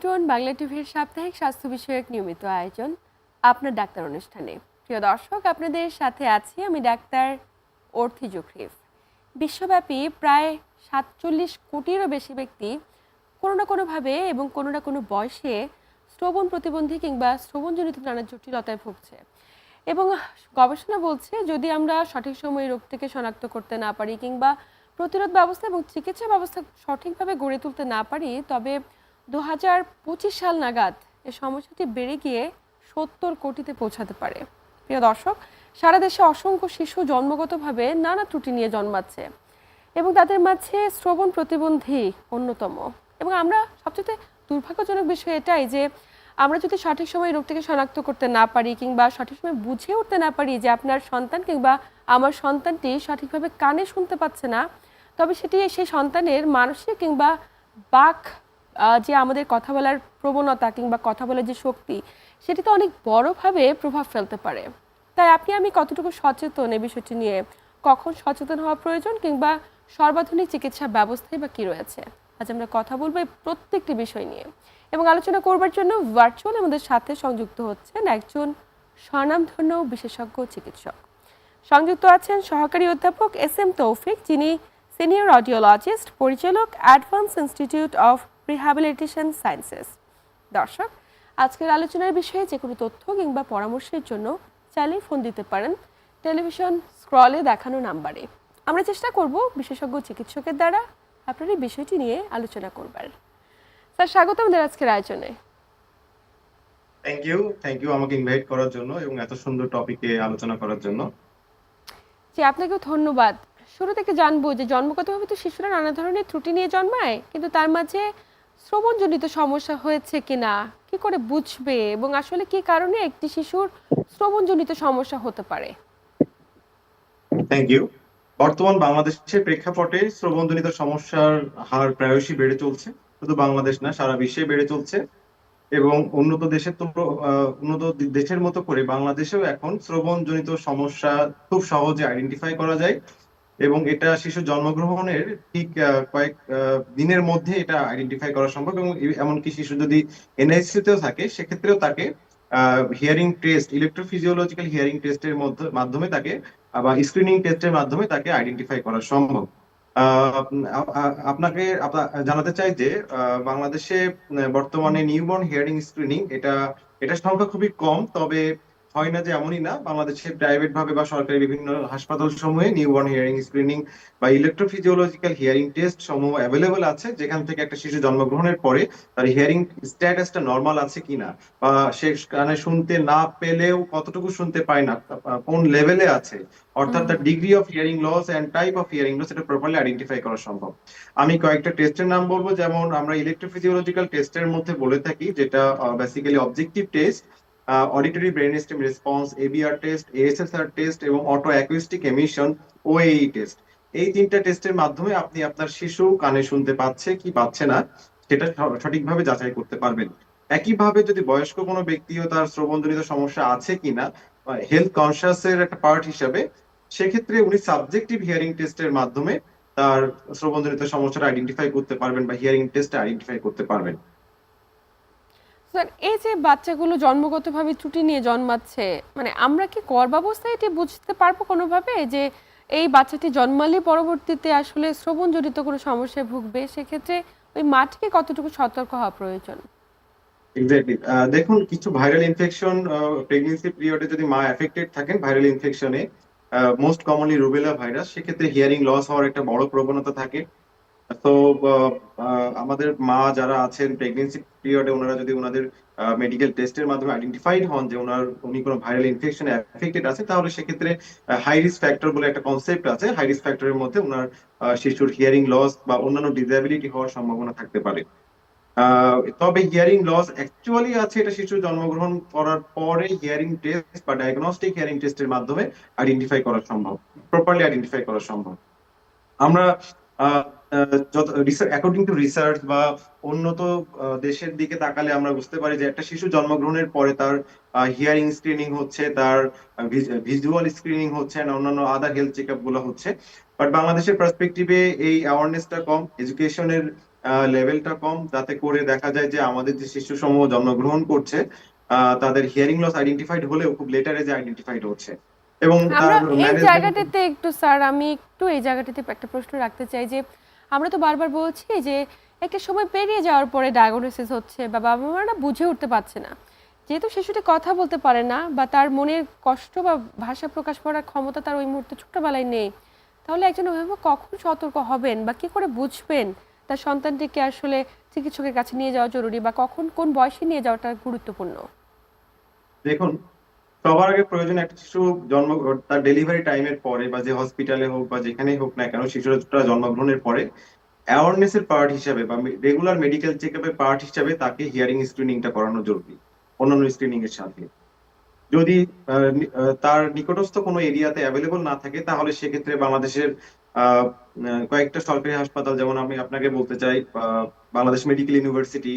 আমন্ত্রণ, বাংলা টিভির সাপ্তাহিক স্বাস্থ্য বিষয়ক নিয়মিত আয়োজন আপনার ডাক্তার অনুষ্ঠানে। প্রিয় দর্শক, আপনাদের সাথে আছি আমি ডাক্তার অর্থি জুখরিফ বিশ্বব্যাপী প্রায় সাতচল্লিশ কোটিরও বেশি ব্যক্তি কোনো না কোনোভাবে এবং কোনো না কোনো বয়সে শ্রবণ প্রতিবন্ধী কিংবা শ্রবণজনিত নানা জটিলতায় ভুগছে। এবং গবেষণা বলছে, যদি আমরা সঠিক সময়ে রোগটিকে শনাক্ত করতে না পারি কিংবা প্রতিরোধ ব্যবস্থা এবং চিকিৎসা ব্যবস্থা সঠিকভাবে গড়ে তুলতে না পারি, তবে দু হাজার পঁচিশ সাল নাগাদ এ সমস্যাটি বেড়ে গিয়ে সত্তর কোটিতে পৌঁছাতে পারে। প্রিয় দর্শক, সারা দেশে অসংখ্য শিশু জন্মগতভাবে নানা ত্রুটি নিয়ে জন্মাচ্ছে এবং তাদের মাঝে শ্রবণ প্রতিবন্ধী অন্যতম। এবং আমরা সবচেয়ে দুর্ভাগ্যজনক বিষয় এটাই যে, আমরা যদি সঠিক সময়ে রোগটিকে শনাক্ত করতে না পারি কিংবা সঠিক সময় বুঝে উঠতে না পারি যে আপনার সন্তান কিংবা আমার সন্তানটি সঠিকভাবে কানে শুনতে পাচ্ছে না, তবে সেটি সেই সন্তানের মানসিক কিংবা বাক যে আমাদের কথা বলার প্রবণতা কিংবা কথা বলার যে শক্তি সেটিতে অনেক বড়ভাবে প্রভাব ফেলতে পারে। তাই আপনি, আমি কতটুকু সচেতন এই বিষয়টি নিয়ে? কখন সচেতন হওয়া প্রয়োজন কিংবা সর্বাধুনিক চিকিৎসা ব্যবস্থায় বা কী রয়েছে? আজ আমরা কথা বলব এই প্রত্যেকটি বিষয় নিয়ে। এবং আলোচনা করবার জন্য ভার্চুয়াল আমাদের সাথে সংযুক্ত হচ্ছেন একজন স্বনামধন্য বিশেষজ্ঞ চিকিৎসক। সংযুক্ত আছেন সহকারী অধ্যাপক এস এম তৌফিক, যিনি সিনিয়র অডিওলজিস্ট পরিচালক advance institute of rehabilitation sciences দর্শক আজকের আলোচনার বিষয়ে যে কোনো তথ্য কিংবা পরামর্শের জন্য চাইলেই ফোন দিতে পারেন। টেলিভিশন স্ক্রলে দেখানো নাম্বারে। আমরা চেষ্টা করব বিশেষজ্ঞ চিকিৎসকের দ্বারা আপনার এই বিষয়টি নিয়ে আলোচনা করবার। স্যার স্বাগত আমাদের আজকের আয়োজনে। থ্যাংক ইউ থ্যাংক ইউ আমাকে ইনভাইট করার জন্য এবং এত সুন্দর টপিকে আলোচনা করার জন্য। জি আপনাকেও ধন্যবাদ। শুরু থেকে জানব যে জন্মগতভাবে তো শিশুরা নানা ধরনের ত্রুটি নিয়ে জন্মায় কিন্তু তার মাঝে শ্রবণজনিত সমস্যা হয়েছে কিনা? কি করে বুঝবে? এবং আসলে কি কারণে একটি শিশুর শ্রবণজনিত সমস্যা হতে পারে? থ্যাংক ইউ বর্তমান বাংলাদেশের প্রেক্ষাপটে শ্রবণজনিত সমস্যার হার প্রায়শই বেড়ে চলছে। শুধু বাংলাদেশ না, সারা বিশ্বে বেড়ে চলছে। এবং উন্নত দেশের তো উন্নত দেশের মতো করে বাংলাদেশেও এখন শ্রবণজনিত সমস্যা খুব সহজে আইডেন্টিফাই করা যায়। এবং এটা শিশু জন্মগ্রহণের ঠিক কয়েক দিনের মধ্যে এটা আইডেন্টিফাই করা সম্ভব এবং এমনকি শিশু যদি এনআইসিইউ তেও থাকে, সেক্ষেত্রেও তাকে হিয়ারিং টেস্ট ইলেকট্রোফিজিওলজিক্যাল হিয়ারিং টেস্টের মধ্যে, মাধ্যমে তাকে বা স্ক্রিনিং টেস্টের মাধ্যমে তাকে আইডেন্টিফাই করা সম্ভব। আপনাকে জানাতে চাই যে বাংলাদেশে বর্তমানে নিউবর্ন হিয়ারিং স্ক্রিনিং এটা এটার সংখ্যা খুবই কম, তবে হয় না যে এমনই না, বাংলাদেশে প্রাইভেট ভাবে বা সরকারি বিভিন্ন হাসপাতাল সমূহে নিউবর্ন হিয়ারিং স্ক্রিনিং বা ইলেকট্রোফিজিওলজিক্যাল হিয়ারিং টেস্ট সমূহ অ্যাভেলেবল আছে, যেখান থেকে একটা শিশু জন্মগ্রহণের পরে তার হিয়ারিং স্ট্যাটাসটা নর্মাল আছে কিনা বা সে কানে শুনতে না পেলেও কতটুকু শুনতে পায় না, কোন লেভেলে আছে, অর্থাৎ তার degree of hearing loss and type of hearing loss এটা প্রপারলি আইডেন্টিফাই করা সম্ভব। আমি কয়েকটা টেস্টের নাম বলব, যেমন আমরা ইলেকট্রোফিজিওলজিক্যাল টেস্টের মধ্যে বলে থাকি, যেটা basically objective test auditory brain stem response ABR test ASSR test এবং auto acoustic emission OAE test এই তিনটা টেস্টের মাধ্যমে আপনি আপনার শিশু কানে শুনতে পাচ্ছে কি পাচ্ছে না, সেটা সঠিকভাবে যাচাই করতে পারবেন। একইভাবে যদি বয়স্ক কোনো ব্যক্তিও তার শ্রবণজনিত সমস্যা আছে কিনা হেলথ কনসিয়াস এর একটা পার্ট হিসাবে, সেক্ষেত্রে উনি সাবজেক্টিভ হিয়ারিং টেস্টের মাধ্যমে তার শ্রবণজনিত সমস্যাটা আইডেন্টিফাই করতে পারবেন বা হিয়ারিং টেস্ট আইডেন্টিফাই করতে পারবেন। স্যার এই যে বাচ্চাগুলো জন্মগতভাবে ত্রুটি নিয়ে জন্মাচ্ছে মানে আমরা কি গর্ভাবস্থায় এটি বুঝতে পারব কোনোভাবে? যে এই বাচ্চাটি জন্মালে পরবর্তীতে আসলে শ্রবণজনিত কোনো সমস্যায় ভুগবে, সেক্ষেত্রে ওই মাটিকে কতটুকু সতর্ক হওয়া প্রয়োজন? দেখুন, কিছু ভাইরাল ইনফেকশন প্রেগনেন্সি পিরিয়ডে যদি মা এফেক্টেড থাকেন ভাইরাল ইনফেকশনে মোস্ট কমনলি রুবেলা ভাইরাস সেক্ষেত্রে হিয়ারিং লস হওয়ার একটা বড় প্রবণতা থাকে। তো আমাদের মা যারা আছেন প্রেগনেন্সি পিরিয়ডে ওনারা যদি ওনাদের মেডিকেল টেস্টের মাধ্যমে আইডেন্টিফাইড হন যে ওনার, উনি কোনো ভাইরাল ইনফেকশনে এফেক্টেড আছে, তাহলে সেক্ষেত্রে হাই রিস্ক ফ্যাক্টর বলে একটা কনসেপ্ট আছে। হাই রিস্ক ফ্যাক্টরের মধ্যে ওনার শিশুর হিয়ারিং লস বা অন্যান্য ডিসএবিলিটি হওয়ার সম্ভাবনা থাকতে পারে। তবে হিয়ারিং লস অ্যাকচুয়ালি আছে এটা শিশু জন্মগ্রহণ করার পরে হিয়ারিং টেস্ট বা ডায়াগনস্টিক হিয়ারিং টেস্টের মাধ্যমে আইডেন্টিফাই করা সম্ভব প্রপারলি আইডেন্টিফাই করা সম্ভব। আমরা অ্যাকর্ডিং টু রিসার্চ বা উন্নত দেশের দিকে তাকালে আমরা বুঝতে পারি যে একটা শিশু জন্মগ্রহণের পরে তার হিয়ারিং স্ক্রিনিং হচ্ছে তার ভিজুয়াল স্ক্রিনিং হচ্ছে অন্যান্য আদার হেলথ চেকগুলো হচ্ছে। বাট বাংলাদেশের পার্সপেক্টিভে এই অ্যাওয়ারনেসটা কম এডুকেশনের লেভেলটা কম। যাতে করে দেখা যায় যে আমাদের যে শিশু সমূহ জন্মগ্রহণ করছে তাদের হিয়ারিং লস আইডেন্টিফাইড হলেও খুব লেটার এজে আইডেন্টিফাইড হচ্ছে। এবং এই জায়গাটাতে একটু স্যার আমি একটু এই জায়গাটাতে একটা প্রশ্ন রাখতে চাই যে আমরা তো বারবার বলছি যে একটা সময় পেরিয়ে যাওয়ার পরে ডায়াগনোসিস হচ্ছে বা বাবা মারা বুঝে উঠতে পারছে না। যেহেতু শিশুটি কথা বলতে পারে না বা তার মনের কষ্ট বা ভাষা প্রকাশ করার ক্ষমতা তার ওই মুহূর্তে ছোট্টবেলায় নেই, তাহলে একজন অভিভাবক কখন সতর্ক হবেন বা কি করে বুঝবেন তার সন্তানটিকে আসলে চিকিৎসকের কাছে নিয়ে যাওয়া জরুরি বা কখন কোন বয়সে নিয়ে যাওয়াটা গুরুত্বপূর্ণ? দেখুন সবার আগে প্রয়োজন একটা শিশু জন্ম তার ডেলিভারি টাইমের পরে বা যে হসপিটালে হোক বা যেখানেই হোক না কেন শিশুটা জন্মগ্রহণের পরে অ্যাওয়ারনেস এর পার্ট হিসাবে বা রেগুলার মেডিকেল চেক আপের পার্ট হিসাবে তাকে হিয়ারিং স্ক্রিনিংটা করানো জরুরি, অন্যান্য স্ক্রিনিং এর সাথে। যদি তার নিকটস্থ কোনো এরিয়াতে অ্যাভেলেবল না থাকে, তাহলে সেক্ষেত্রে বাংলাদেশের কয়েকটা সরকারি হাসপাতাল, যেমন আমি আপনাকে বলতে চাই বাংলাদেশ মেডিকেল ইউনিভার্সিটি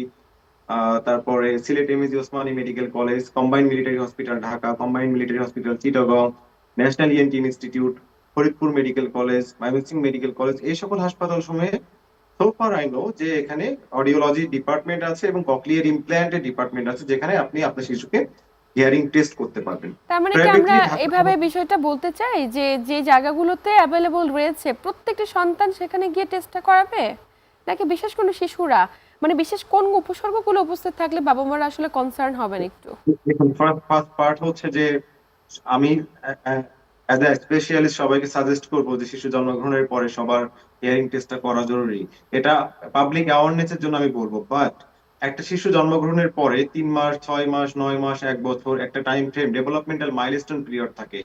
তারপরে Sylhet M A G Osmani medical college combined military hospital Dhaka combined military hospital Chittagong national ENT institute Faridpur medical college Mymensingh medical college এই সকল হাসপাতাল সমূহে সো ফার আই নো যে এখানে অডিওলজি ডিপার্টমেন্ট আছে এবং cochlear ইমপ্ল্যান্টের department আছে যেখানে আপনি আপনার শিশুকে হিয়ারিং টেস্ট করতে পারবেন। তার মানে কি আমরা এইভাবে বিষয়টা বলতে চাই যে যে জায়গাগুলোতে অ্যাভেলেবল রয়েছে প্রত্যেকটি সন্তান সেখানে গিয়ে টেস্টটা করাবে? নাকি বিশেষ কোনো শিশুরা মানে বিশেষ কোন উপসর্গগুলো উপস্থিত থাকলে বাবা মারা আসলে কনসার্ন হবেন একটু? দেখুন ফার্স্ট পার্ট হচ্ছে যে আমি অ্যাজ এ স্পেশালিস্ট সবাইকে সাজেস্ট করব যে শিশু জন্মগ্রহণের পরে সবার হিয়ারিং টেস্টটা করা জরুরি। এটা পাবলিক অ্যাওয়ারনেসের জন্য আমি বলব বাট একটা শিশু জন্মগ্রহণের পরে তিন মাস, ছয় মাস, নয় মাস, এক বছর একটা time frame developmental milestone period থাকে।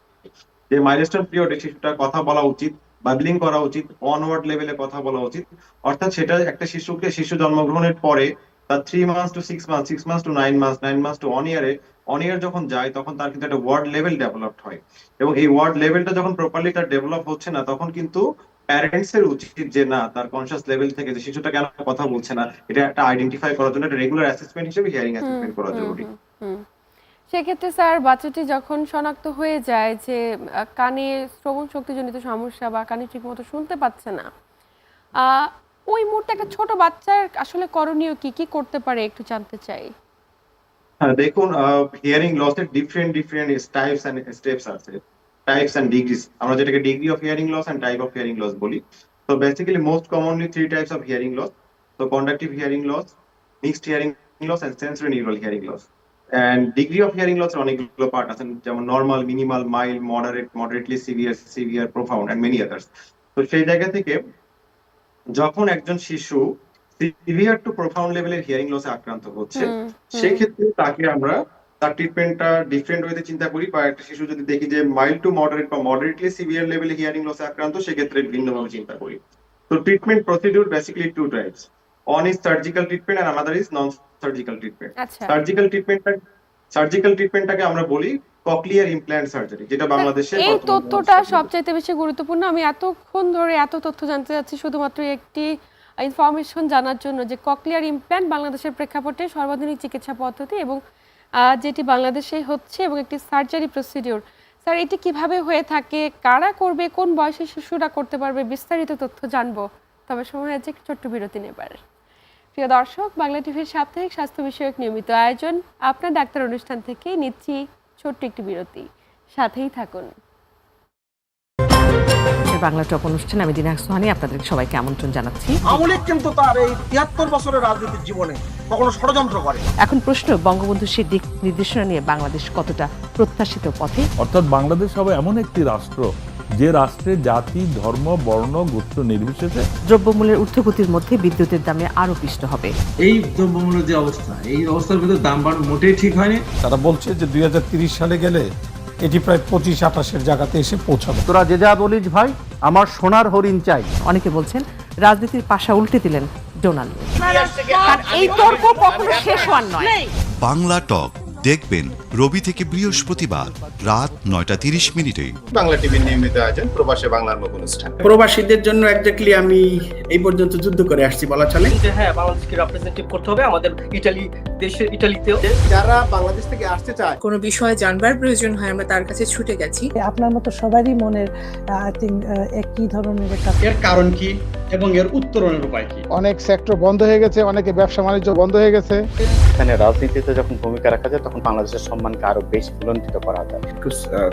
যে মাইলস্টোন পিরিয়ডে শিশুটার কথা বলা উচিত বাবলিং করা উচিত ওয়ার্ড লেভেলে কথা বলা উচিত। অর্থাৎ সেটা একটা শিশুকে শিশু জন্মগ্রহণের পরে তার three months to six month six months to nine months nine months to one ইয়ারে ওয়ান ইয়ার যখন যায় তখন তার কিন্তু একটা ওয়ার্ড লেভেল ডেভেলপড হয়। এবং এই ওয়ার্ড লেভেলটা যখন প্রপারলি তার ডেভেলপ হচ্ছে না তখন কিন্তু প্যারেন্টস এর উচিত যে না তার কনসিয়াস লেভেল থেকে যে শিশুটা কেন কথা বলছে না এটা একটা আইডেন্টিফাই করার জন্য একটা রেগুলার অ্যাসেসমেন্ট হিসেবে হিয়ারিং অ্যাসেসমেন্ট করা জরুরি। সেক্ষেত্রে স্যার, বাচ্চাটি যখন শনাক্ত হয়ে যায় যে কানে শ্রবণ শক্তিজনিত সমস্যা বা কানে ঠিকমতো শুনতে পাচ্ছে না ওই মুহূর্তে একটা ছোট বাচ্চার আসলে করণীয় কি? কি করতে পারে একটু জানতে চাই। হ্যাঁ দেখুন হিয়ারিং লসের different different types and steps আছে। টাইপস এন্ড ডিগ্রিজ আমরা যেটাকে degree of hearing loss and type of hearing loss বলি। তো basically most commonly three types of hearing loss তো conductive hearing loss mixed hearing loss and sensory neural hearing loss and degree of hearing loss অনেকগুলো part আছে যেমন normal minimal mild moderate moderately severe severe profound and many others তো সেই জায়গা থেকে যখন একজন শিশু সিভিয়ার টু প্রোফাউন্ড লেভেলের হিয়ারিং লসে আক্রান্ত হচ্ছে হুম। সেক্ষেত্রে তাকে আমরা তার ট্রিটমেন্টটা ডিফারেন্ট ওয়েতে চিন্তা করি বা একটা শিশু যদি দেখি যে মাইল্ড টু মডারেট বা মডারেটলি সিভিয়ার লেভেলে হিয়ারিং লসে আক্রান্ত সেক্ষেত্রে ভিন্নভাবে চিন্তা করি। তো treatment procedure basically two types is surgical treatment R another is non surgical treatment surgical ট্রিটমেন্টটা সার্জিক্যাল ট্রিটমেন্টটাকে আমরা বলি ককলিয়ার ইমপ্ল্যান্ট সার্জারি যেটা বাংলাদেশে এই তথ্যটা বেশি গুরুত্বপূর্ণ। আমি এতক্ষণ ধরে এত তথ্য জানতে চাচ্ছি শুধুমাত্র একটি ইনফরমেশন জানার জন্য যে ককলিয়ার ইমপ্ল্যান্ট বাংলাদেশের প্রেক্ষাপটে সর্বাধুনিক চিকিৎসা পদ্ধতি এবং যেটি বাংলাদেশে হচ্ছে এবং একটি সার্জারি প্রসিডিওর স্যার এটি কীভাবে হয়ে থাকে? কারা করবে? কোন বয়সের শিশুরা করতে পারবে? বিস্তারিত তথ্য জানব। তবে সময় আছে একটু ছোট্ট বিরতি নেবার। প্রিয় দর্শক বাংলা টিভির সাপ্তাহিক স্বাস্থ্য বিষয়ক নিয়মিত আয়োজন আপনার ডাক্তার অনুষ্ঠান থেকে নিচ্ছি ছোট্ট একটি বিরতি। সাথেই থাকুন। বাংলা টপ অনুষ্ঠানে আমি দিনা সোহানি আপনাদের সবাইকে আমন্ত্রণ জানাচ্ছি। আমলিক কিন্তু তার এই তিয়াত্তর বছরের রাজনীতির জীবনে কখনো ষড়যন্ত্র করে। এখন প্রশ্ন বঙ্গবন্ধু সে দিক নির্দেশনা নিয়ে বাংলাদেশ কতটা প্রত্যাশিত পথে? অর্থাৎ বাংলাদেশ হবে এমন একটি রাষ্ট্র যে রাষ্ট্রে জাতি ধর্ম বর্ণ গোত্র নির্বিশেষে দ্রব্যমূল্যের ঊর্ধ্বগতির মধ্যে বিদ্যুতের দামে আরও পিষ্ট হবে। এই দ্রব্যমূল্যের যে অবস্থা এই অবস্থার ভিতরে দাম বাড়ানো মোটেই ঠিক হয়নি। তারা বলছে যে দুই সালে গেলে এটি প্রায় পঁচিশ আঠাশের জায়গাতে এসে পৌঁছাবে। তোরা যে যা বলিস ভাই আমার সোনার হরিণ চাই। অনেকে বলছেন রাজনীতির পাশা উল্টে দিলেন ডোনাল্ড। এই তর্ক কখনো শেষ হওয়ার নয়। বাংলা টক। দেখবেন রবি থেকে বৃহস্পতিবার রাত নয়টা তিরিশ মিনিটে। বাংলা টিভির নিয়মিত আয়োজন প্রবাসে বাংলার মুখ অনুষ্ঠান। প্রবাসীদের জন্য একজাক্টলি আমি এই পর্যন্ত যুদ্ধ করে আসছি বলা চলে। যে হ্যাঁ বাংলাদেশকে রিপ্রেজেন্টেটিভ করতে হবে আমাদের ইটালি দেশের ইটালিতেও। যারা বাংলাদেশ থেকে আসতে চায় কোনো বিষয়ে জানবার প্রয়োজন হয় আমরা তার কাছে ছুটে গেছি। আপনার মতো সবারই মনের আই থিঙ্ক একই ধরনের একটা এর কারণ কি? এবং এর উত্তরণের উপায় কি? অনেক সেক্টর বন্ধ হয়ে গেছে অনেকে ব্যবসা বাণিজ্য বন্ধ হয়ে গেছে। এখানে রাজনীতিতে যখন ভূমিকা রাখা যায় তখন বাংলাদেশের সম্মানকে আরও বেশি বুলন্দিত করা যায়।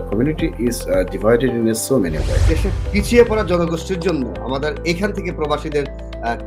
Community is divided in so many দেশের পিছিয়ে পড়া জনগোষ্ঠীর জন্য আমাদের এখান থেকে প্রবাসীদের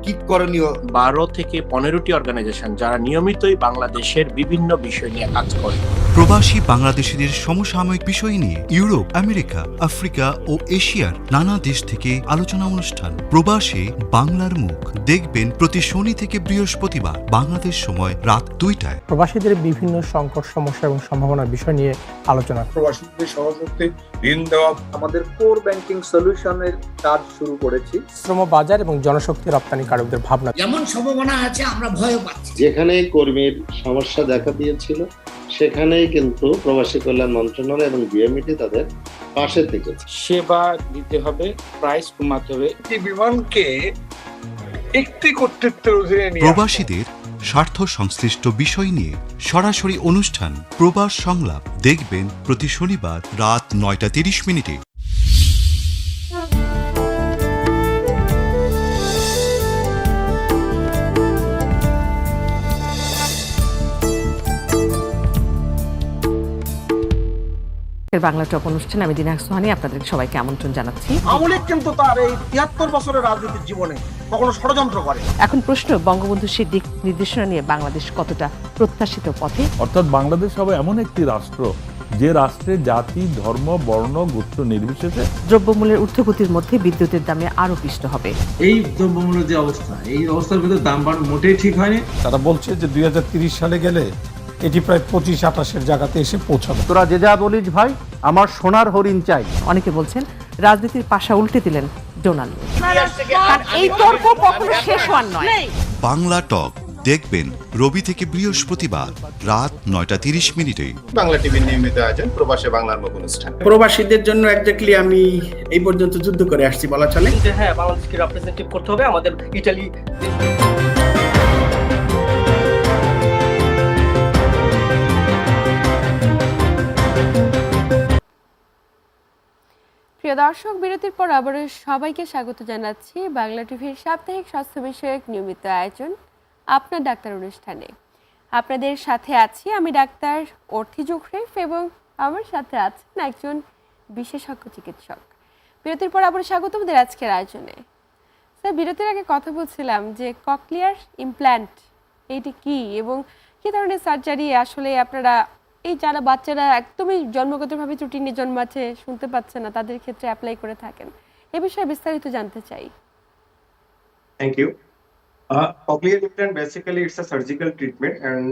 কি করণীয়? বারো থেকে পনেরোটি অর্গানাইজেশন যারা নিয়মিতই বাংলাদেশের বিভিন্ন বিষয় নিয়ে কাজ করে। প্রবাসী বাংলাদেশিদের সমসাময়িক বিষয় নিয়ে ইউরোপ আমেরিকা আফ্রিকা ও এশিয়ার নানা দেশ থেকে আলোচনা অনুষ্ঠান। প্রবাসে বাংলার মুখ। দেখবেন প্রতি শনি থেকে বৃহস্পতিবার বাংলাদেশ সময় রাত দুইটায়। প্রবাসীদের বিভিন্ন সংকট সমস্যা এবং সম্ভাবনার বিষয় নিয়ে আলোচনা। প্রবাসীদের সহযোগিতে ঋণ দেওয়া আমাদের কোর ব্যাংকিং সলিউশনের কাজ শুরু করেছি। শ্রম বাজার এবং জনশক্তি রপ্তানিকারকদের ভাবনা। যেমন সম্ভাবনা আছে আমরা ভয় পাচ্ছি। যেখানে কর্মীর সমস্যা দেখা দিয়েছিল সেখানেই কিন্তু প্রবাসী কল্যাণ মন্ত্রণালয় এবং বিএমইটি তাদের পাশে থেকে সেবা দিতে হবে প্রাইস কমাতে হবে। বিমানকে একটি কর্তৃত্বের অধীনে নিয়ে প্রবাসীদের স্বার্থ সংশ্লিষ্ট বিষয় নিয়ে সরাসরি অনুষ্ঠান প্রবাস সংলাপ দেখবেন প্রতি শনিবার রাত নয়টা তিরিশ মিনিটে। এর বাংলা টপ অনুষ্ঠানে আমি দিনাক সোহানি আপনাদের সবাইকে আমন্ত্রণ জানাচ্ছি। আমলিক কিন্তু তার এই তিয়াত্তর বছরের রাজনীতির জীবনে কখনো ষড়যন্ত্র করে। এখন প্রশ্ন বঙ্গবন্ধু সেই দিক নির্দেশনা নিয়ে বাংলাদেশ কতটা প্রত্যাশিত পথে? অর্থাৎ বাংলাদেশ হবে এমন একটি রাষ্ট্র যে রাষ্ট্রে জাতি ধর্ম বর্ণ গোত্র নির্বিশেষে দ্রব্যমূল্যের ঊর্ধ্বগতির মধ্যে বিদ্যুতের দামে আরও পিষ্ট হবে। এই দ্রব্যমূল্যের যে অবস্থা এই অবস্থার ভিতরে দাম বাড়ানো মোটেই ঠিক হয়নি। তারা বলছে যে দুই সালে গেলে এটি প্রায় পঁচিশ আঠাশের জায়গাতে এসে পৌঁছাবে। তোরা যে যা বলিস ভাই আমার সোনার হরিণ চাই। অনেকে বলছেন রাজনীতির পাশা উল্টে দিলেন ডোনাল্ড আর এই তর্ক কখনো শেষ হওয়ার নয়। বাংলা টক দেখবেন রবি থেকে বৃহস্পতিবার রাত নয়টা তিরিশ মিনিটে। বাংলা টিভির নিয়মিত আয়োজন প্রবাসে বাংলার মুখ অনুষ্ঠান। প্রবাসীদের জন্য একজাক্টলি আমি এই পর্যন্ত যুদ্ধ করে আসছি বলা চলে। হ্যাঁ বাংলাদেশকে রিপ্রেজেন্টেটিভ করতে হবে আমাদের ইটালি। প্রিয় দর্শক, বিরতির পর আবারও সবাইকে স্বাগত জানাচ্ছি বাংলা টিভির সাপ্তাহিক স্বাস্থ্য বিষয়ক নিয়মিত আয়োজন আপনার ডাক্তার অনুষ্ঠানে। আপনাদের সাথে আছি আমি ডাক্তার অর্থি জোখরেফ এবং আমার সাথে আছেন একজন বিশেষজ্ঞ চিকিৎসক। বিরতির পর আবারও স্বাগত আমাদের আজকের আয়োজনে। স্যার, বিরতির আগে কথা বলছিলাম যে ককলিয়ার ইমপ্ল্যান্ট এইটি কি এবং কি ধরনের সার্জারি আসলে আপনারা এই যারা বাচ্চারা একদমই জন্মগতভাবে ত্রুটি নিয়ে জন্মাচ্ছে, শুনতে পাচ্ছে না, তাদের ক্ষেত্রে অ্যাপ্লাই করে থাকেন। এ বিষয়ে বিস্তারিত জানতে চাই। Thank you cochlear implant basically it's a surgical treatment and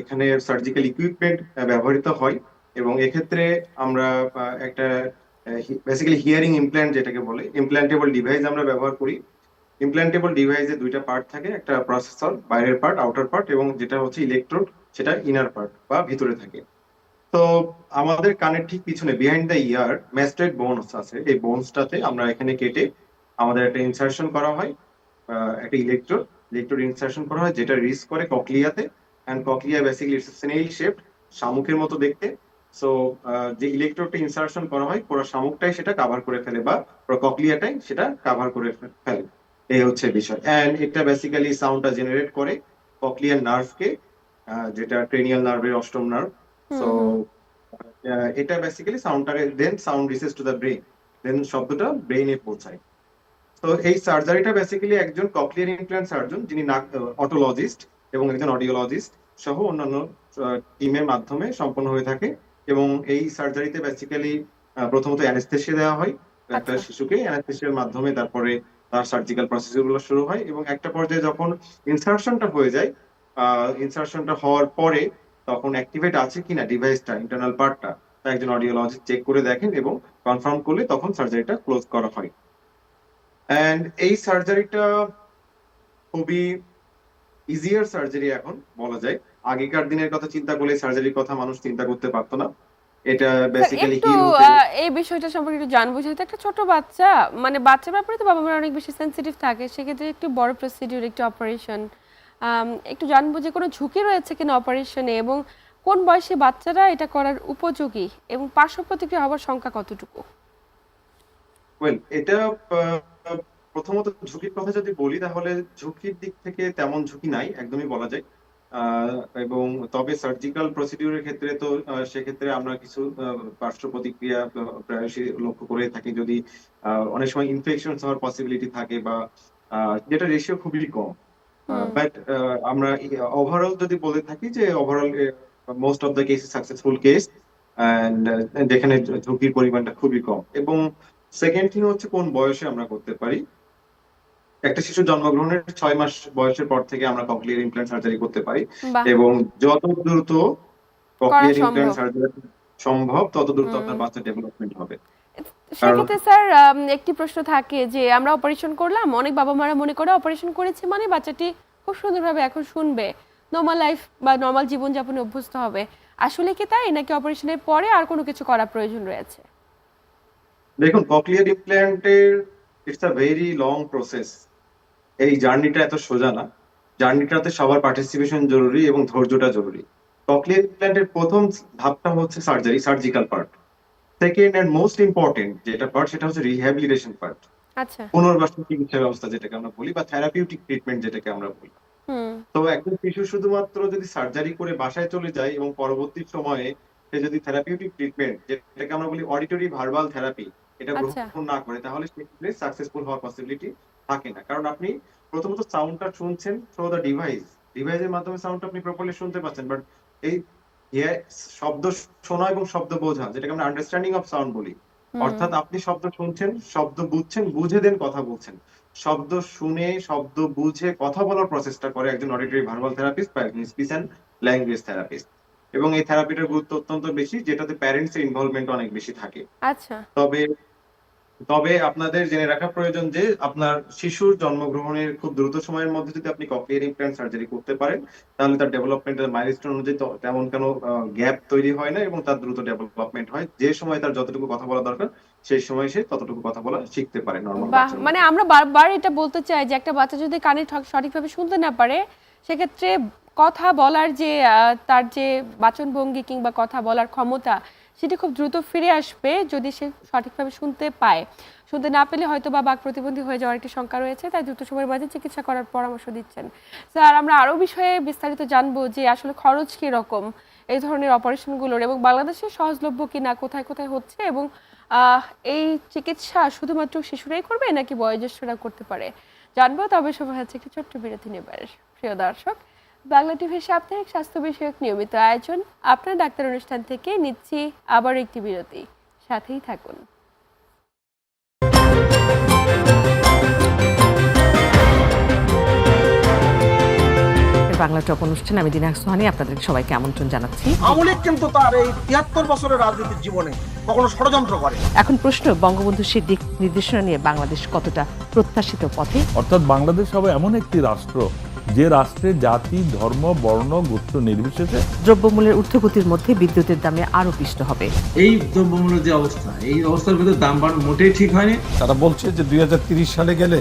এখানে সার্জিক্যাল ইকুইপমেন্ট ব্যবহৃত হয় এবং এক্ষেত্রে আমরা একটা বেসিক্যালি হিয়ারিং ইমপ্ল্যান্ট যেটাকে বলে ইমপ্ল্যান্টেবল ডিভাইস আমরা ব্যবহার করি। ইমপ্ল্যান্টেবল ডিভাইসে দুইটা পার্ট থাকে, একটা প্রসেসর বাইরের পার্ট আউটার পার্ট এবং যেটা হচ্ছে ইলেকট্রোড সেটা ইনার পার্ট বা ভিতরে থাকে। তো আমাদের কানের ঠিক পিছনে behind the ear mastoid bones আছে। এই বোনসটাতে আমরা এখানে কেটে আমাদের একটা ইনসার্শন করা হয় একটা ইলেকট্রোড ইলেকট্রোড ইনসার্শন করা হয়, যেটা রিস করে ককলিয়াতে। And cochlea basically it's snail shape শামুকের মতো দেখতে। সো যে ইলেকট্রোডটা ইনসার্শন করা হয়, পুরো শামুকটাই সেটা কাভার করে ফেলে বা পুরো ককলিয়াটাই সেটা কাভার করে ফেলে। এই হচ্ছে বিষয়। অ্যান্ড এটা বেসিক্যালি সাউন্ডটা জেনারেট করে ককলিয়ার নার্ভকে যেটা ক্রেনিয়াল নার্ভের অষ্টম নার্ভ সো এটা basically সাউন্ডটাকে then sound reaches to the brain then শব্দটা ব্রেইনে পৌঁছায়। তো এই সার্জারিটা বেসিক্যালি একজন ককলিয়ার ইমপ্ল্যান্ট সার্জন যিনি অটোলজিস্ট এবং একজন অডিওলজিস্ট সহ অন্যান্য টিমের মাধ্যমে সম্পন্ন হয়ে থাকে এবং এই সার্জারিতে বেসিক্যালি প্রথমত অ্যানেস্থেসিয়া দেওয়া হয়। একটা আচ্ছা। শিশুকে অ্যানেস্থেসিয়ার মাধ্যমে তারপরে তার সার্জিক্যাল প্রসিডিউরগুলো শুরু হয় এবং একটা পর্যায়ে যখন ইনসার্শনটা হয়ে যায় ইনসার্শনটা হওয়ার পরে তখন অ্যাক্টিভেট আছে কিনা ডিভাইসটা ইন্টারনাল পার্টটা তা একজন অডিওলজিস্ট চেক করে দেখেন এবং কনফার্ম করলে তখন সার্জারিটা ক্লোজ করা হয়। অ্যান্ড এই সার্জারিটা খুবই ইজিয়ার সার্জারি এখন বলা যায়। আগেকার দিনের কথা চিন্তা করলে সার্জারির কথা মানুষ চিন্তা করতে পারতো না। এটা বেসিক্যালি আহ, এই বিষয়টা সম্পর্কে একটু জানব। যেহেতু একটা ছোট বাচ্চা মানে বাচ্চার ব্যাপারে তো বাবা মারা অনেক বেশি সেন্সিটিভ থাকে সেক্ষেত্রে একটু বড় প্রসিডিউর একটু অপারেশন একটু জানব যে কোনো ঝুঁকি রয়েছে কিনা অপারেশনে এবং কোন বয়সে বাচ্চারা এটা করার উপযোগী এবং পার্শ্ব প্রতিক্রিয়া হওয়ার সংখ্যা কতটুকু এটা প্রথমত ঝুঁকির কথা যদি বলি, তাহলে ঝুঁকির দিক থেকে তেমন ঝুঁকি নাই, একদমই বলা যায় এবং তবে সার্জিক্যাল প্রসিডিউরের ক্ষেত্রে তো সেক্ষেত্রে আমরা কিছু পার্শ্ব প্রতিক্রিয়া প্রায়শই লক্ষ্য করে থাকি যদি অনেক সময় ইনফেকশন হওয়ার পসিবিলিটি থাকে বা যেটা রেশিও খুবই কম। বাট আমরা ওভারঅল যদি বলে থাকি যে overall most of the case successful case যেখানে ঝুঁকির পরিমাণটা খুবই কম। এবং সেকেন্ড থিং হচ্ছে কোন বয়সে আমরা করতে পারি। একটা শিশু জন্মগ্রহণের ছয় মাস বয়সের পর থেকে আমরা ককলিয়ার ইমপ্ল্যান্ট সার্জারি করতে পারি। এবং যত দ্রুত ককলিয়ার ইমপ্ল্যান্ট সার্জারি সম্ভব। তত দ্রুত আপনার বাচ্চা ডেভেলপমেন্ট হবে। সেক্ষেত্রে স্যার একটি প্রশ্ন থাকে যে আমরা অপারেশন করলাম অনেক বাবা মারা মনে করে অপারেশন করেছে মানে বাচ্চাটি খুব সুন্দরভাবে এখন শুনবে। নর্মাল লাইফ বা নর্মাল জীবনযাপনে অভ্যস্ত হবে। আসলে কি তাই নাকি অপারেশনের পরে আর কোনো কিছু করা প্রয়োজন রয়েছে? দেখুন cochlear ইমপ্ল্যান্টের it's a very long process এই জার্নিটা এত সোজা না। জার্নিটাতে সবার পার্টিসিপেশন জরুরি এবং ধৈর্যটা জরুরি। ককলিয়ার ইমপ্ল্যান্টের প্রথম ধাপটা হচ্ছে surgery surgical part second and most important যেটা পার্ট সেটা হচ্ছে রিহ্যাবিলিটেশন পার্ট আচ্ছা। পুনর্বাসন চিকিৎসা ব্যবস্থা যেটাকে আমরা বলি বা থেরাপিউটিক ট্রিটমেন্ট যেটাকে আমরা বলি। তো একজন শিশু শুধুমাত্র যদি সার্জারি করে বাসায় চলে যায় এবং পরবর্তী সময়ে সে যদি থেরাপিউটিক ট্রিটমেন্ট যেটাকে আমরা বলি অডিটরি ভার্বাল থেরাপি এটা আচ্ছা। গ্রহণ না করে তাহলে সেক্ষেত্রে সাকসেসফুল হওয়ার পসিবিলিটি থাকে না। কারণ আপনি প্রথমত সাউন্ডটা শুনছেন থ্রু দ্য ডিভাইস ডিভাইসের মাধ্যমে সাউন্ডটা আপনি প্রপারলি শুনতে পাচ্ছেন বাট এই শব্দ শোনা এবং শব্দ বোঝা যেটাকে আমরা আন্ডারস্ট্যান্ডিং অফ সাউন্ড বলি। অর্থাৎ আপনি শব্দ শুনছেন শব্দ বুঝছেন বুঝে দেন কথা বলছেন। শব্দ শুনে শব্দ বুঝে কথা বলার প্রসেসটা করে একজন অডিটরি ভার্বাল থেরাপিস্ট বা একজন স্পিচ অ্যান্ড ল্যাঙ্গুয়েজ থেরাপিস্ট এবং এই থেরাপিটার গুরুত্ব অত্যন্ত বেশি যেটাতে প্যারেন্টস এর ইনভলভমেন্ট অনেক বেশি থাকে। আচ্ছা। তবে তবে আপনাদের জেনে রাখা প্রয়োজন যে আপনার শিশুর জন্মগ্রহণের খুব দ্রুত সময়ের মধ্যে যদি আপনি ককলিয়ার ইমপ্ল্যান্ট সার্জারি করতে পারেন তাহলে তার ডেভেলপমেন্টের মাইলস্টোন অনুযায়ী তেমন কোনো গ্যাপ তৈরি হয় না এবং তার দ্রুত ডেভেলপমেন্ট হয়। যে সময় তার যতটুকু কথা বলা দরকার সেই সময় সে ততটুকু কথা বলা শিখতে পারে নর্মাল মানে আমরা বারবার এটা বলতে চাই যে একটা বাচ্চা যদি কানে ঠক- সঠিকভাবে শুনতে না পারে সেক্ষেত্রে কথা বলার যে তার যে বাচনভঙ্গি কিংবা কথা বলার ক্ষমতা সেটি খুব দ্রুত ফিরে আসবে যদি সে সঠিকভাবে শুনতে পায়। শুনতে না পেলে হয়তো বা বাক প্রতিবন্ধী হয়ে যাওয়ার একটি শঙ্কা রয়েছে, তাই দ্রুত সময়ের মাঝে চিকিৎসা করার পরামর্শ দিচ্ছেন। স্যার, আমরা আরও বিষয়ে বিস্তারিত জানব যে আসলে খরচ কী রকম এই ধরনের অপারেশনগুলোর এবং বাংলাদেশে সহজলভ্য কিনা, কোথায় কোথায় হচ্ছে এবং এই চিকিৎসা শুধুমাত্র শিশুরাই করবে নাকি বয়োজ্যেষ্ঠরা করতে পারে? জানব, তবে সময় হচ্ছে একটি ছোট্ট বিরতি নেবার। প্রিয় দর্শক বাংলা টিভির সাপ্তাহিক স্বাস্থ্য বিষয়ক নিয়মিত আয়োজন আপনার ডাক্তার অনুষ্ঠান থেকে নিচ্ছি আবার একটি বিরতি। সাথেই থাকুন। বাংলা টপ অনুষ্ঠানে আমি দিনাক সোহানি আপনাদের সবাইকে আমন্ত্রণ জানাচ্ছি। আমলিক কিন্তু তার এই তিয়াত্তর বছরের রাজনীতির জীবনে কখনো ষড়যন্ত্র করে। এখন প্রশ্ন বঙ্গবন্ধু সেই দিক নির্দেশনা নিয়ে বাংলাদেশ কতটা প্রত্যাশিত পথে? অর্থাৎ বাংলাদেশ হবে এমন একটি রাষ্ট্র যে রাষ্ট্রে জাতি ধর্ম বর্ণ গোত্র নির্বিশেষে দ্রব্যমূল্যের ঊর্ধ্বগতির মধ্যে বিদ্যুতের দামে আরও পিষ্ট হবে। এই দ্রব্যমূল্যের যে অবস্থা এই অবস্থার ভিতরে দাম বাড়ানো মোটেই ঠিক হয়নি। তারা বলছে যে দুই সালে গেলে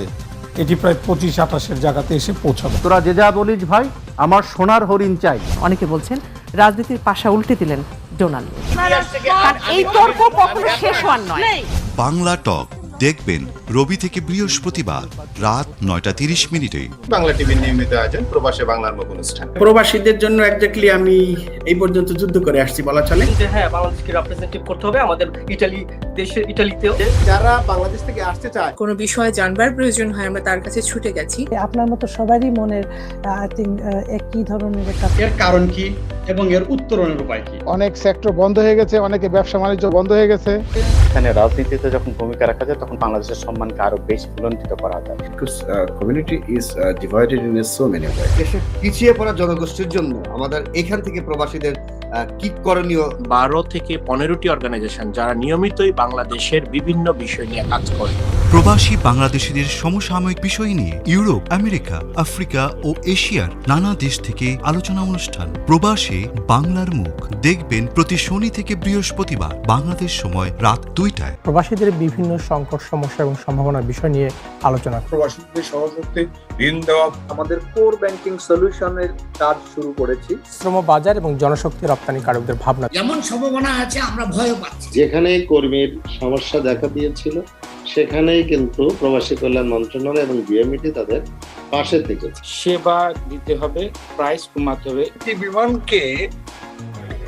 এটি প্রায় পঁচিশ আঠাশের জায়গাতে এসে পৌঁছাবে। তোরা যে যা বলিস ভাই আমার সোনার হরিণ চাই। অনেকে বলছেন রাজনীতির পাশা উল্টে দিলেন ডোনাল্ড। এই তর্ক কখনো শেষ হওয়ার নয়। বাংলা টক দেখবেন রবি থেকে বৃহস্পতিবার রাত নয়টা তিরিশ মিনিটে। বাংলা টিভির নিয়মিত আয়োজন প্রবাসে বাংলার মুখ অনুষ্ঠান। প্রবাসীদের জন্য একজাক্টলি আমি এই পর্যন্ত যুদ্ধ করে আসছি বলা চলে। যে হ্যাঁ বাংলাদেশকে রিপ্রেজেন্টেটিভ করতে হবে আমাদের ইটালি দেশের ইটালিতেও। যারা বাংলাদেশ থেকে আসতে চায় কোনো বিষয়ে জানবার প্রয়োজন হয় আমরা তার কাছে ছুটে গেছি। আপনার মতো সবারই মনের আই থিঙ্ক একই ধরনের একটা এর কারণ কি এবং এর উত্তরণের উপায় কি? অনেক সেক্টর বন্ধ হয়ে গেছে অনেকে ব্যবসা বাণিজ্য বন্ধ হয়ে গেছে। এখানে রাজনীতিতে যখন ভূমিকা রাখা যায় তখন বাংলাদেশের সম্মানকে আরও বেশি বুলন্দিত করা যায় community is divided in so many way দেশের পিছিয়ে পড়া জনগোষ্ঠীর জন্য আমাদের এখান থেকে প্রবাসীদের কি করণীয়? বারো থেকে পনেরোটি অর্গানাইজেশন যারা নিয়মিতই বাংলাদেশের বিভিন্ন বিষয় নিয়ে কাজ করে। প্রবাসী বাংলাদেশিদের সমসাময়িক বিষয় নিয়ে ইউরোপ আমেরিকা আফ্রিকা ও এশিয়ার নানা দেশ থেকে আলোচনা অনুষ্ঠান। প্রবাসে বাংলার মুখ। দেখবেন প্রতি শনি থেকে বৃহস্পতিবার বাংলাদেশ সময় রাত দুইটায়। প্রবাসীদের বিভিন্ন সংকট সমস্যা এবং সম্ভাবনার বিষয় নিয়ে আলোচনা। প্রবাসীদের সহযোগিতে ঋণ দেওয়া আমাদের কোর ব্যাংকিং সলিউশনের কাজ শুরু করেছি। শ্রম বাজার এবং জনশক্তি রপ্তানিকারকদের ভাবনা। যেমন সম্ভাবনা আছে আমরা ভয় পাচ্ছি। যেখানে কর্মীর সমস্যা দেখা দিয়েছিল সেখানেই কিন্তু প্রবাসী কল্যাণ মন্ত্রণালয় এবং বিএমইটি তাদের পাশে থেকেছে সেবা দিতে হবে প্রাইস কমাতে হবে। একটি বিমানকে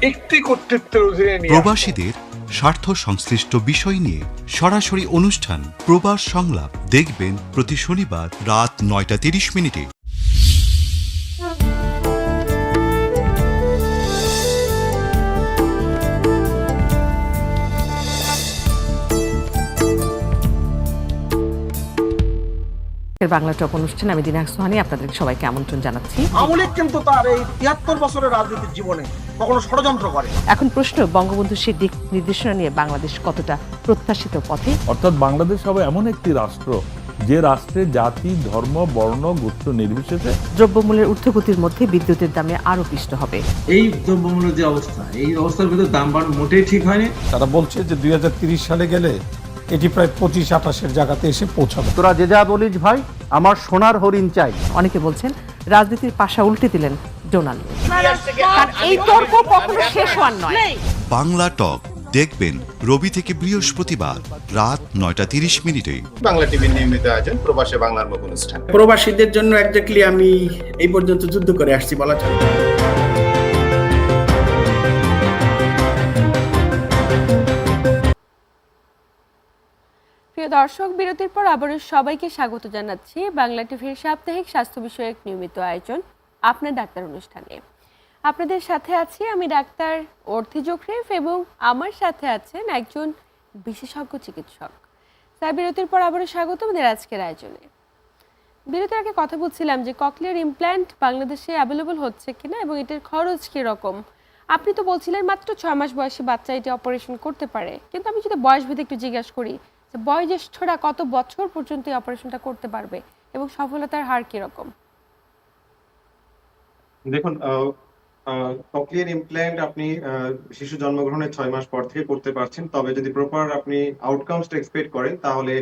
একটি কর্তৃত্বের অধীনে নিয়ে প্রবাসীদের স্বার্থ সংশ্লিষ্ট বিষয় নিয়ে সরাসরি অনুষ্ঠান প্রবাস সংলাপ দেখবেন প্রতি শনিবার রাত নয়টা তিরিশ মিনিটে। বাংলা টপ অনুষ্ঠানে আমি দিনাক সোহানি আপনাদের সবাইকে আমন্ত্রণ জানাচ্ছি। আওয়ামী কিন্তু তার এই তিয়াত্তর বছরের রাজনীতির জীবনে কখনো ষড়যন্ত্র করে। এখন প্রশ্ন বঙ্গবন্ধু সেই দিক নির্দেশনা নিয়ে বাংলাদেশ কতটা প্রত্যাশিত পথে? অর্থাৎ বাংলাদেশ হবে এমন একটি রাষ্ট্র যে রাষ্ট্রে জাতি ধর্ম বর্ণ গোত্র নির্বিশেষে দ্রব্যমূল্যের ঊর্ধ্বগতির মধ্যে বিদ্যুতের দামে আরও পিষ্ট হবে। এই দ্রব্যমূল্যের যে অবস্থা এই অবস্থার ভিতরে দাম বাড়ানো মোটেই ঠিক হয়নি। তারা বলছে যে দুই সালে গেলে এটি প্রায় পঁচিশ আঠাশের জায়গাতে এসে পৌঁছাবে। তোরা যে যা বলিস ভাই আমার সোনার হরিণ চাই। অনেকে বলছেন রাজনীতির পাশা উল্টে দিলেন ডোনাল্ড এই তর্ক কখনো শেষ হওয়ার নয়। বাংলা টক দেখবেন রবি থেকে বৃহস্পতিবার রাত নয়টা তিরিশ মিনিটে। বাংলা টিভির নিয়মিত আয়োজন প্রবাসে বাংলার মুখ অনুষ্ঠান। প্রবাসীদের জন্য একজাক্টলি আমি এই পর্যন্ত যুদ্ধ করে আসছি বলা চলে। দর্শক বিরতির পর আবারও সবাইকে স্বাগত জানাচ্ছি বাংলা টিভির সাপ্তাহিক স্বাস্থ্য বিষয়ক নিয়মিত আয়োজন আপনার ডাক্তার অনুষ্ঠানে। আপনাদের সাথে আছি আমি ডাক্তার অর্থি জোখরিফ এবং আমার সাথে আছেন একজন বিশেষজ্ঞ চিকিৎসক। তাই বিরতির পর আবারও স্বাগত আমাদের আজকের আয়োজনে। বিরতির আগে কথা বলছিলাম যে ককলিয়ার ইমপ্ল্যান্ট বাংলাদেশে অ্যাভেলেবল হচ্ছে কিনা এবং এটার খরচ কীরকম আপনি তো বলছিলেন মাত্র ছয় মাস বয়সী বাচ্চা এটি অপারেশন করতে পারে। কিন্তু আমি যদি বয়স ভেদে একটু জিজ্ঞাসা করি বয়োজ্যেষ্ঠরা কত বছর পর্যন্ত এই অপারেশনটা করতে পারবে এবং সফলতার হার কীরকম? দেখুন ইমপ্ল্যান্ট আপনি শিশু জন্মগ্রহণের ছয় মাস পর থেকে করতে পারছেন। তবে যদি প্রপার আপনি আউটকামসটা এক্সপেক্ট করেন, তাহলে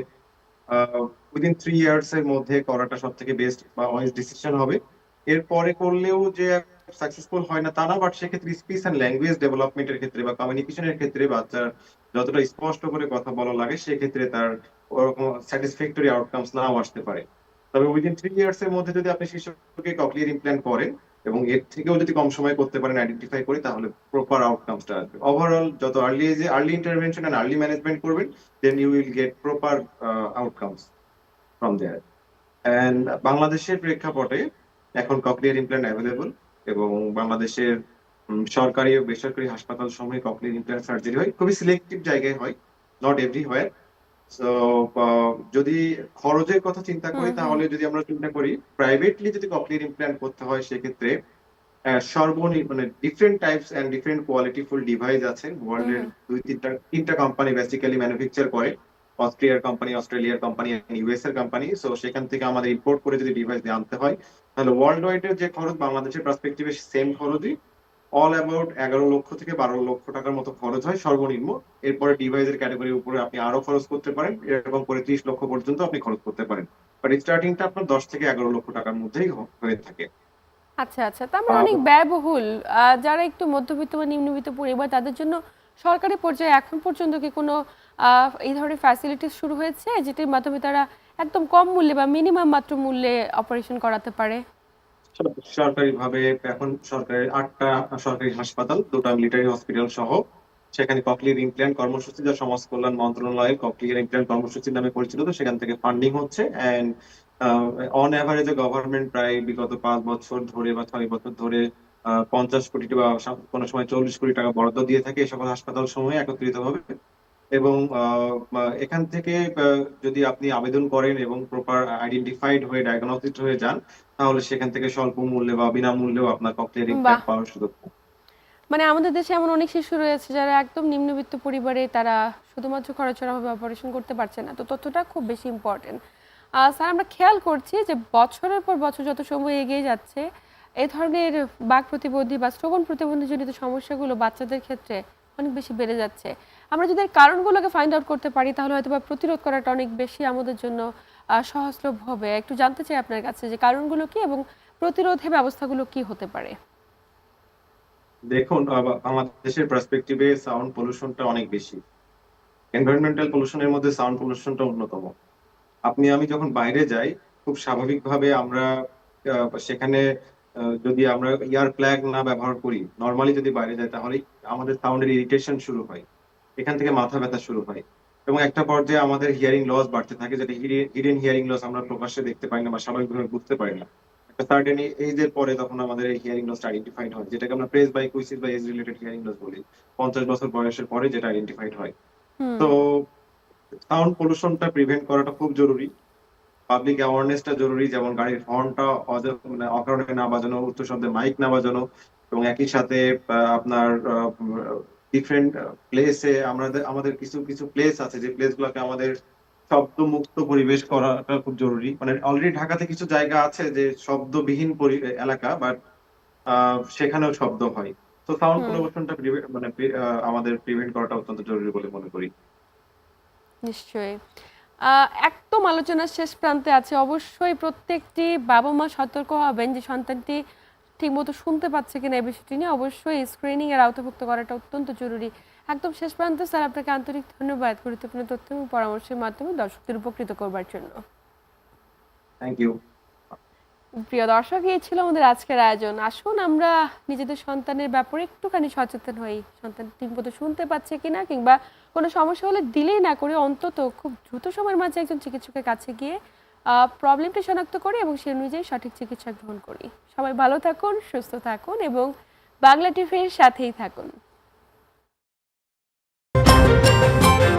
উইদিন থ্রি ইয়ার্স এর মধ্যে করাটা সব থেকে বেস্ট বা ওয়াইজ ডিসিশন হবে। এরপরে করলেও যে সাকসেসফুল হয় না তারা বাট সেক্ষেত্রে স্পিচ অ্যান্ড ল্যাঙ্গুয়েজ ডেভেলপমেন্টের ক্ষেত্রে বা কমিউনিকেশনের ক্ষেত্রে বাচ্চার যতটা স্পষ্ট করে কথা বলা লাগে, সেক্ষেত্রে তার ওরকম স্যাটিসফ্যাক্টরি আউটকামস নাও আসতে পারে। তবে উইদিন থ্রি ইয়ার্স এর মধ্যে যদি আপনি শিশুকে ককলিয়ার ইমপ্ল্যান্ট করেন এবং এর থেকেও যদি কম সময় করতে পারেন আইডেন্টিফাই করে, তাহলে প্রপার আউটকামসটা আসবে। ওভারঅল যত আর্লি এজে early intervention and early management করবেন then you will get proper outcomes from there and বাংলাদেশের প্রেক্ষাপটে এখন ককলিয়ার ইমপ্ল্যান্ট অ্যাভেলেবল এবং বাংলাদেশের সরকারি ও বেসরকারি হাসপাতাল সমূহে ককলিয়ার ইমপ্ল্যান্ট সার্জারি হয়। খুবই সিলেক্টিভ জায়গায় হয় নট এভরিহোয়ার সো যদি খরচের কথা চিন্তা করি। তাহলে যদি আমরা চিন্তা করি প্রাইভেটলি যদি ককলিয়ার ইমপ্ল্যান্ট করতে হয় সেক্ষেত্রে সর্বনিম্ন মানে different types and different quality full device আছে। ওয়ার্ল্ডের দুই তিনটা তিনটা কোম্পানি বেসিক্যালি ম্যানুফ্যাকচার করে। অস্ট্রিয়ার কোম্পানি অস্ট্রেলিয়ার কোম্পানি ইউএস এর কোম্পানি সো সেখান থেকে আমাদের ইম্পোর্ট করে যদি ডিভাইস দিয়ে আনতে হয়, তাহলে ওয়ার্ল্ড ওয়াইড এর যে খরচ, বাংলাদেশের পার্সপেক্টিভে সেম খরচই। অল অ্যাবাউট এগারো লক্ষ থেকে বারো লক্ষ টাকার মতো খরচ হয় সর্বনিম্ন। এরপরে ডিভাইসের ক্যাটাগরির উপরে আপনি আরও খরচ করতে পারেন। এরকম করে ত্রিশ লক্ষ পর্যন্ত আপনি খরচ করতে পারেন। বাট স্টার্টিংটা আপনার দশ থেকে এগারো লক্ষ টাকার মধ্যেই হয়ে থাকে। আচ্ছা আচ্ছা। তার মানে অনেক ব্যয়বহুল। যারা একটু মধ্যবিত্ত বা নিম্নবিত্ত পরিবার, তাদের জন্য সরকারি পর্যায়ে এখন পর্যন্ত কি কোনো এই ধরনের ফ্যাসিলিটিস শুরু হয়েছে যেটির মাধ্যমে তারা একদম কম মূল্যে বা মিনিমাম মাত্র মূল্যে অপারেশন করাতে পারে? সরকারি ভাবে এখন সরকারের আটটা সরকারি হাসপাতাল, দুটো মিলিটারি হসপিটাল সহ, সেখানে ককলিয়ার ইমপ্ল্যান্ট কর্মসূচি যা সমাজ কল্যাণ মন্ত্রণালয়ের ককলিয়ার ইমপ্ল্যান্ট কর্মসূচি নামে পরিচিত, তো সেখান থেকে ফান্ডিং হচ্ছে অ্যান্ড অন অ্যাভারেজে গভর্নমেন্ট প্রায় বিগত পাঁচ বছর ধরে বা ছয় বছর ধরে পঞ্চাশ কোটি বা কোনো সময় চল্লিশ কোটি টাকা বরাদ্দ দিয়ে থাকে এই সকল হাসপাতাল সমূহে একত্রিত ভাবে এবং এখান থেকে যদি আপনি আবেদন করেন এবং প্রপার আইডেন্টিফাইড হয়ে ডায়াগনোসিস হয়ে যান তাহলে সেখান থেকে স্বল্প মূল্যে বা বিনামূল্যেও আপনার ককলিয়ার ইমপ্ল্যান্ট পাওয়ার সুযোগ মানে আমাদের দেশে এমন অনেক শিশু রয়েছে যারা একদম নিম্নবিত্ত পরিবারে তারা শুধুমাত্র খরচের অভাবে অপারেশন করতে পারছে না। তো তথ্যটা খুব বেশি ইম্পর্টেন্ট স্যার আমরা খেয়াল করছি যে বছরের পর বছর যত সময় এগিয়ে যাচ্ছে এ ধরনের বাক প্রতিবন্ধী বা শ্রবণ প্রতিবন্ধীজনিত সমস্যাগুলো বাচ্চাদের ক্ষেত্রে অনেক বেশি বেড়ে যাচ্ছে। আমরা যদি কারণগুলোকে ফাইন্ড আউট করতে পারি, তাহলে হয়তো বা প্রতিরোধ করাটা অনেক বেশি আমাদের জন্য সহজলভ্য হবে। একটু জানতে চাই আপনার কাছে যে কারণগুলো কি এবং প্রতিরোধের ব্যবস্থাগুলো কি হতে পারে? দেখুন আমাদের দেশের পার্সপেক্টিভে সাউন্ড পলিউশনটা অনেক বেশি। এনভায়রনমেন্টাল পলিউশনের মধ্যে সাউন্ড পলিউশনটা অন্যতম। আপনি, আমি যখন বাইরে যাই, খুব স্বাভাবিকভাবে আমরা সেখানে যদি আমরা ইয়ার প্ল্যাগ না ব্যবহার করি নর্মালি যদি বাইরে যাই তাহলে আমাদের সাউন্ডের ইরিটেশন শুরু হয়। এখান থেকে মাথা ব্যথা শুরু হয়। এবং একটা পর্যায়ে আমাদের হিয়ারিং লস বাড়তে থাকে যেটা হিডেন হিয়ারিং লস আমরা প্রকাশ্যে দেখতে পাই না বা স্বাভাবিকভাবে বুঝতে পারি না। একটা সার্টেন এজের পরে তখন আমাদের এই হিয়ারিং লস আইডেন্টিফাইড হয় যেটাকে আমরা প্রেস বাই কুইসিস বা এজ রিলেটেড হিয়ারিং লস বলি। পঞ্চাশ বছর বয়সের পরে যেটা আইডেন্টিফাইড হয়। তো সাউন্ড পলিউশনটা প্রিভেন্ট করাটা খুব জরুরি। পাবলিক অ্যাওয়ারনেসটা জরুরি যেমন গাড়ির হর্নটা মানে অকারণে না বাজানো উচ্চ শব্দে মাইক না বাজানো এবং একই সাথে আপনার ডিফারেন্ট প্লেসে আমাদের আমাদের কিছু কিছু প্লেস আছে যে প্লেসগুলোকে আমাদের শব্দ মুক্ত পরিবেশ করাটা খুব জরুরি। মানে অলরেডি ঢাকাতে কিছু জায়গা আছে যে শব্দবিহীন এলাকা বাট সেখানেও শব্দ হয়। তো সাউন্ড। পলিউশনটা মানে আমাদের প্রিভেন্ট করাটা অত্যন্ত জরুরি বলে মনে করি। নিশ্চয়ই। একদম আলোচনার শেষ প্রান্তে আছে। অবশ্যই প্রত্যেকটি বাবা মা সতর্ক হবেন যে সন্তানটি ঠিকমতো শুনতে পাচ্ছে কিনা এই বিষয়টি নিয়ে অবশ্যই স্ক্রিনিং এর আওতাভুক্ত করাটা অত্যন্ত জরুরি। একদম শেষ প্রান্তে স্যার আপনাকে আন্তরিক ধন্যবাদ গুরুত্বপূর্ণ তথ্য এবং পরামর্শের মাধ্যমে দর্শকদের উপকৃত করবার জন্য। থ্যাংক ইউ প্রিয় দর্শক এই ছিল আমাদের আজকের আয়োজন। আসুন আমরা নিজেদের সন্তানের ব্যাপারে একটুখানি সচেতন হই। সন্তান ঠিকমতো শুনতে পাচ্ছে কিনা কিংবা কোনো সমস্যা হলে ডিলেই না করে অন্তত খুব দ্রুত সময়ের মাঝে একজন চিকিৎসকের কাছে গিয়ে প্রবলেমটি শনাক্ত করি এবং সে অনুযায়ী সঠিক চিকিৎসা গ্রহণ করি। সবাই ভালো থাকুন, সুস্থ থাকুন এবং বাংলা টিভির সাথেই থাকুন।